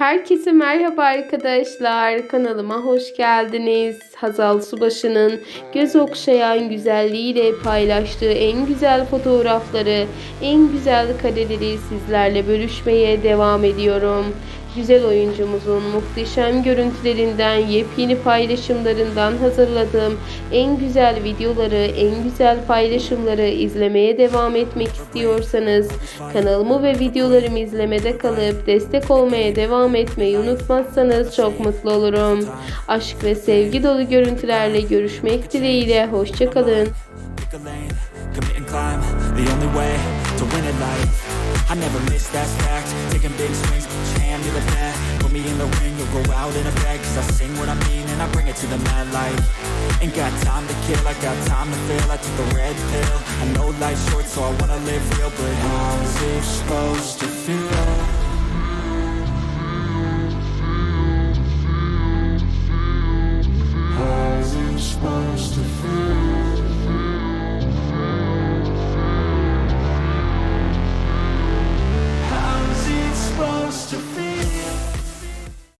Herkese merhaba arkadaşlar. Kanalıma hoş geldiniz. Hazal Subaşı'nın göz okşayan güzelliğiyle paylaştığı en güzel fotoğrafları, en güzel kareleri sizlerle bölüşmeye devam ediyorum. Güzel oyuncumuzun muhteşem görüntülerinden, yepyeni paylaşımlarından hazırladığım en güzel videoları, en güzel paylaşımları izlemeye devam etmek istiyorsanız kanalımı ve videolarımı izlemede kalıp destek olmaya devam etmeyi unutmazsanız çok mutlu olurum. Aşk ve sevgi dolu görüntülerle görüşmek dileğiyle hoşçakalın. Pick a lane, commit and climb The only way to win at life I never miss, that's fact. Taking big swings, your hand to the bat Put me in the ring, you'll go out in a bag Cause I sing what I mean and I bring it to the mad light. Ain't got time to kill, I got time to feel I took the red pill. I know life's short so I wanna live real But how's it supposed to feel?